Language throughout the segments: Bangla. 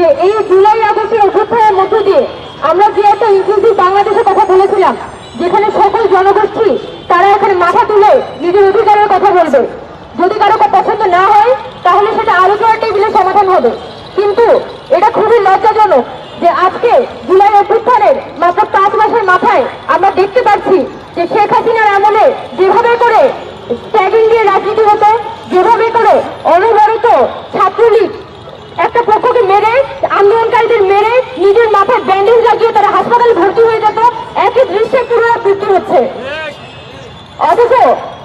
যে এই জুলাই আগস্টের অভ্যুত্থানের মধ্য দিয়ে আমরা যে একটা ইনক্লুসিভ বাংলাদেশের কথা বলেছিলাম, যেখানে সকল জনগোষ্ঠী তারা এখানে মাথা তুলে নিজের অধিকারের কথা বলবে। যদি কারও পছন্দ না হয়, তাহলে সেটা আলোচনার টেবিলে সমাধান হবে। কিন্তু এটা খুবই লজ্জাজনক যে আজকে জুলাই অভ্যুত্থানের মাত্র পাঁচ মাসের মাথায় আমরা দেখতে পাচ্ছি যে শেখ হাসিনার আমলে যেভাবে করে ট্যাগিং দিয়ে রাজনীতি হতো, যেভাবে করে অনবরত ছাত্রলীগ একটা পক্ষকে মেরে আন্দোলনকারীদের মেরে নিজের মাথায় ব্যান্ডেজ লাগিয়ে তারা হাসপাতালে ভর্তি হয়ে যেত একই দৃশ্যে হচ্ছে। অথচ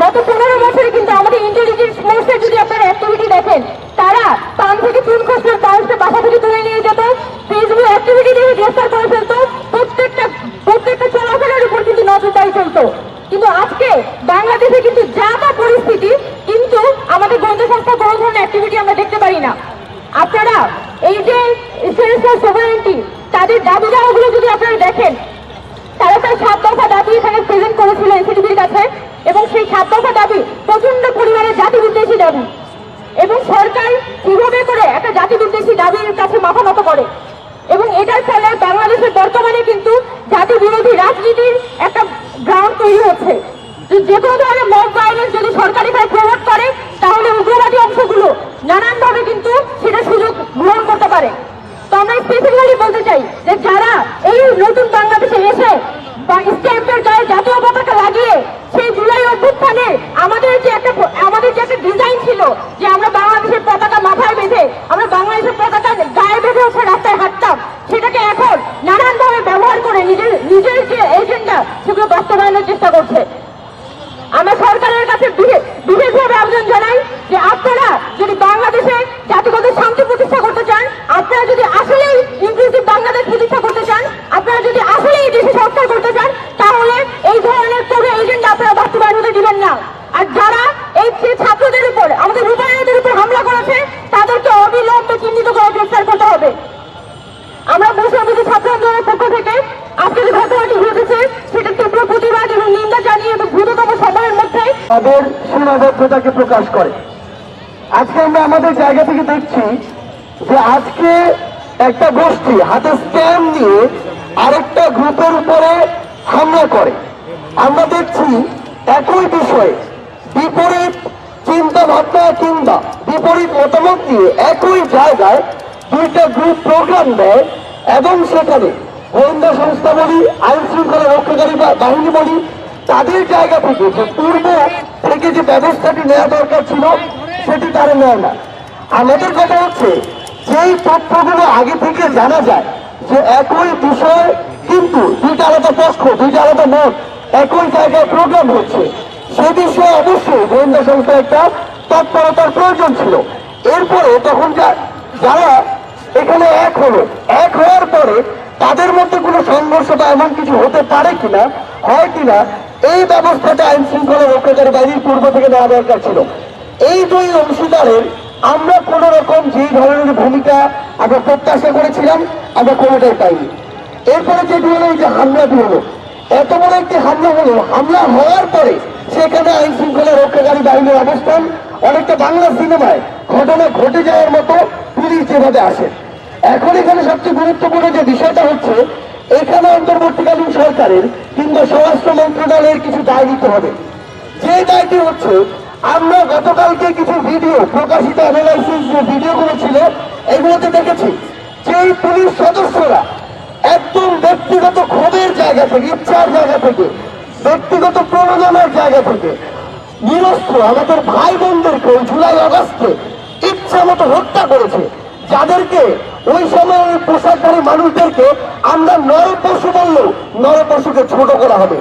গত পনেরো বছরে কিন্তু আমাদের ইন্টেলিজেন্স ফোর্সের যদি আপনারা অ্যাক্টিভিটি দেখেন, তারা পান থেকে চুন খসলের মানুষকে বাসা থেকে তুলে নিয়ে যেত ফেসবুক অ্যাক্টিভিটি দেখে গ্রেফতার করে ফেলতো, প্রত্যেকটা প্রত্যেকটা চলাফেরার উপর কিন্তু নজর নজরদারি চলতো। কিন্তু আজকে বাংলাদেশে কিন্তু যা তা পরিস্থিতি, কিন্তু আমাদের গোয়েন্দা সংস্থা কোনো ধরনের অ্যাক্টিভিটি আমরা দেখতে পারি না। আপনারা এই যে সোভারেন্টি তাদের দাবি দাওয়াগুলো যদি আপনারা দেখেন সাত দফা দাবি এখানে প্রেজেন্ট করেছিল এনসিটিভির কাছে এবং সেই সাত দফা দাবি প্রচণ্ড পরিমাণে জাতি বিদ্বেষী দাবি। এবং সরকার কীভাবে করে একটা জাতি বিদ্বেষী দাবির কাছে মাথা নত করে এবং এটার ফলে বাংলাদেশের বর্তমানে কিন্তু জাতি বিরোধী রাজনীতির একটা গ্রাউন্ড তৈরি হচ্ছে যে যে কোনো ধরনের মব ভায়োলেন্স যদি সরকার এখানে প্রমোট করে তাহলে উগ্রবাদী অংশগুলো নানানভাবে কিন্তু সেটা সুযোগ গ্রহণ করতে পারে তো আমরা স্পেসিফিক্যালি বলতে চাই যে যারা এই নতুন বাংলাদেশে এসে বা স্ট্যাম্পের গায়ে জাতীয় পতাকা লাগিয়ে সেই জুলাই অভ্যুত্থানে আমাদের যে একটা আমাদের যে একটা ডিজাইন ছিল যে আমরা বাংলাদেশের পতাকা মাথায় বেঁধে, আমরা বাংলাদেশের পতাকা গায়ে বেঁধে হচ্ছে রাস্তায় হাঁটতাম। সেটাকে এখন নানানভাবে ব্যবহার করে নিজের নিজের যে এজেন্ডা সেগুলো বাস্তবায়নের চেষ্টা করছে। আমরা সরকারের কাছে বিশে- বিশেষভাবে আবেদন জানাই যে আপনারা যদি বাংলাদেশে জাতিগত শান্তি প্রতিষ্ঠা করতে চান, আপনারা যদি আসলেই ইনক্লুসিভ বাংলাদেশ প্রতিষ্ঠা করতে চান, আপনারা যদি আসলেই দেশে সংস্কার করতে চান তাহলে এই ধরনের কোনো এজেন্ডা আপনারা বাস্তবায়ন হতে দিবেন না আর যারা এই যে ছাত্রদের উপর আমাদের রূপায়ণদের উপর হামলা করেছে তাদেরকে অবিলম্বে চিহ্নিত করে গ্রেফতার করতে হবে আমরা বৈষম্যবিধি ছাত্র আন্দোলনের পক্ষ থেকে আজকে যে ঘটনাটি ঘটেছে, সেটা তীব্র প্রতিবাদ এবং নিন্দা জানিয়ে এবং দ্রুততম সময়ের মধ্যে তাদের সীমাবদ্ধতাকে প্রকাশ করে। আজকে আমরা আমাদের জায়গা থেকে দেখছি যে আজকে একটা গোষ্ঠী হাতে নিয়ে আরেকটা গ্রুপের উপরে হামলা করে। আমরা দেখছি একই বিষয়ে বিপরীত চিন্তা ভাবনা কিংবা বিপরীত মতামত দিয়ে একই জায়গায় দুইটা গ্রুপ প্রোগ্রাম দেয় এবং সেখানে গোয়েন্দা সংস্থা বলি, আইন শৃঙ্খলা রক্ষাকারী বাহিনী বলি, তাদের জায়গা থেকে যে পূর্ব থেকে যে ব্যবস্থাটি নেওয়া দরকার ছিল, সেটি তারা নেয় না। আমাদের কথা হচ্ছে, যেই তথ্যগুলো আগে থেকে জানা যায়, যে একই বিষয় কিন্তু দুইটা আলাদা পক্ষ, দুইটা আলাদা মত, একই জায়গায় প্রোগ্রাম হচ্ছে, সে বিষয়ে অবশ্যই গোয়েন্দা সংস্থা একটা তৎপরতার প্রয়োজন ছিল। এরপরে তখন যারা এখানে এক হলো। এক হওয়ার পরে তাদের মধ্যে কোনো সংঘর্ষ বা এমন কিছু হতে পারে কিনা, হয় কিনা, এই ব্যবস্থাটা আইন শৃঙ্খলা রক্ষাকারী বাহিনীর পূর্ব থেকে নেওয়া দরকার ছিল। এই দুই অংশীদারের আমরা কোন রকম যেই ধরনের ভূমিকা আমরা প্রত্যাশা করেছিলাম, আমরা কোনোটাই পাইনি। এরপরে যেটি হলো এই যে হামলাটি হলো। এত বড় একটি হামলা হলো, হামলা হওয়ার পরে সেখানে আইন শৃঙ্খলা রক্ষাকারী বাহিনীর অবস্থান, অনেকটা বাংলা সিনেমায় ঘটনা ঘটে যাওয়ার মতো পুলিশ যেভাবে আসে। এখন এখানে সবচেয়ে গুরুত্বপূর্ণ যে বিষয়টা হচ্ছে, এখানে অন্তর্বর্তীকালীন সরকারের কিংবা স্বরাষ্ট্র মন্ত্রণালয়ের কিছু দায় নিতে হবে। যে দায়টি হচ্ছে, আমরা গতকালকে কিছু ভিডিও, প্রকাশিত অ্যানালাইসিস যে ভিডিওগুলো ছিল, এগুলোতে দেখেছি যে পুলিশ সদস্যরা একদম ব্যক্তিগত ক্ষোভের জায়গা থেকে, ইচ্ছার জায়গা থেকে, ব্যক্তিগত প্রণোদনার জায়গা থেকে নিরস্ত্র আমাদের ভাই বোনদেরকে জুলাই আগস্টে ইচ্ছা মতো হত্যা করেছে। যাদেরকে ওই সময় ওই পোশাকধারী মানুষদেরকে আমরা নর পশু বললেও নর পশুকে ছোট করা হবে।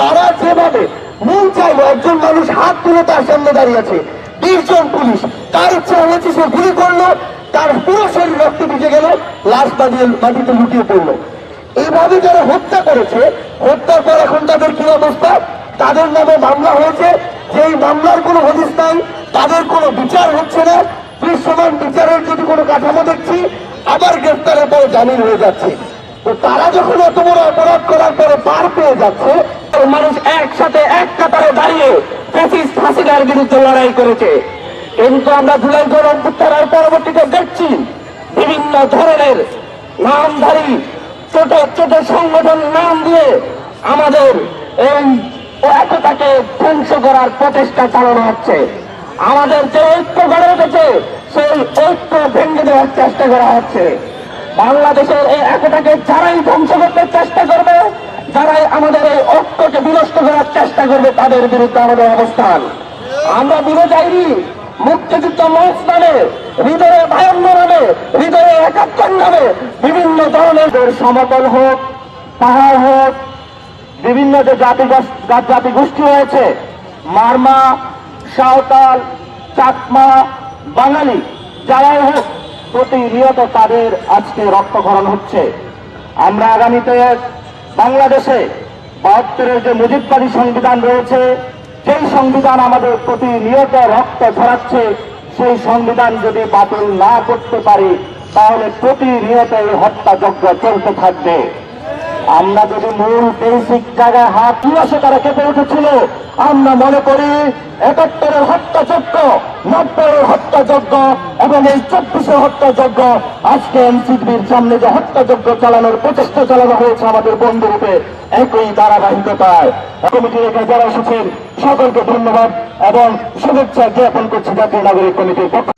তারা যেভাবে মন চাইলো, একজন মানুষ হাত তুলে তার সামনে দাঁড়িয়ে আছে। বিশ জন পুলিশ, তার ইচ্ছা হয়েছে সে গুলি করল, তার পুরো শরীর রক্ত ভিজে গেল, লাশ বাঁধিয়ে মাটিতে লুটিয়ে পড়ল। এইভাবে যারা হত্যা করেছে, হত্যার পর এখন তাদের কি অবস্থা? তাদের নামে মামলা হয়েছে। যেই মামলার কোনো হদিস নাই, তাদের কোনো বিচার হচ্ছে না। দৃশ্যমান বিচারের যদি কোনো কাঠামো দেখছি আবার গ্রেফতারের পরে জামিন হয়ে যাচ্ছে। তো তারা যখন এত বড় অপরাধ করার পরে পার পেয়ে যাচ্ছে মানুষ একসাথে এক কাতারে দাঁড়িয়ে ফ্যাসিস্ট হাসিনার বিরুদ্ধে লড়াই করেছে। কিন্তু আমরা জুলাই গণ অভ্যুত্থানের পরবর্তীতে দেখছি বিভিন্ন ধরনের নামধারী ছোট ছোট সংগঠন নাম দিয়ে আমাদের এই একতাকে ধ্বংস করার প্রচেষ্টা চালানো হচ্ছে। আমাদের যে ঐক্য গড়ে উঠেছে, সেই ঐক্য ভেঙে দেওয়ার চেষ্টা করা হচ্ছে। বাংলাদেশের এই একটাকে যারাই ধ্বংস করতে চেষ্টা করবে, যারাই আমাদের এই ঐক্যকে বিনষ্ট করার চেষ্টা করবে, তাদের বিরুদ্ধে আমাদের অবস্থান। আমরা যাইনি মুক্তিযুদ্ধ মঞ্চ নামে, হৃদয়ে ভায়ন্ন নামে, হৃদয়ে একাত্তর নামে বিভিন্ন ধরনের সমতল হোক, পাহাড় হোক, বিভিন্ন যে জাতি জাতি গোষ্ঠী রয়েছে, মারমা সাঁওতাল, চাকমা, বাঙালি, যারাই হোক, প্রতিনিয়ত তাদের আজকে রক্তক্ষরণ হচ্ছে। আমরা আগামীতে বাংলাদেশে বাহাত্তরের যে মুজিববাদী সংবিধান রয়েছে সেই সংবিধান আমাদের প্রতিনিয়ত রক্ত ঝরাচ্ছে সেই সংবিধান যদি বাতিল না করতে পারি, তাহলে প্রতিনিয়ত এই হত্যাযজ্ঞ চলতে থাকবে। আমরা যদি মূল বেসিক জায়গায় হাত তুলাসে তারা কেঁপে উঠেছিল, আমরা মনে করি একাত্তরের হত্যাযজ্ঞ, নব্বইয়ের হত্যাযজ্ঞ এবং এই চব্বিশের হত্যাযজ্ঞ, আজকে এনসিপির সামনে যে হত্যাযজ্ঞ চালানোর প্রচেষ্টা চালানো হয়েছে আমাদের বন্ধুরূপে একই ধারাবাহিকতায়। কমিটির এখানে যারা এসেছেন, সকলকে ধন্যবাদ এবং শুভেচ্ছা জ্ঞাপন করছি জাতীয় নাগরিক কমিটির পক্ষ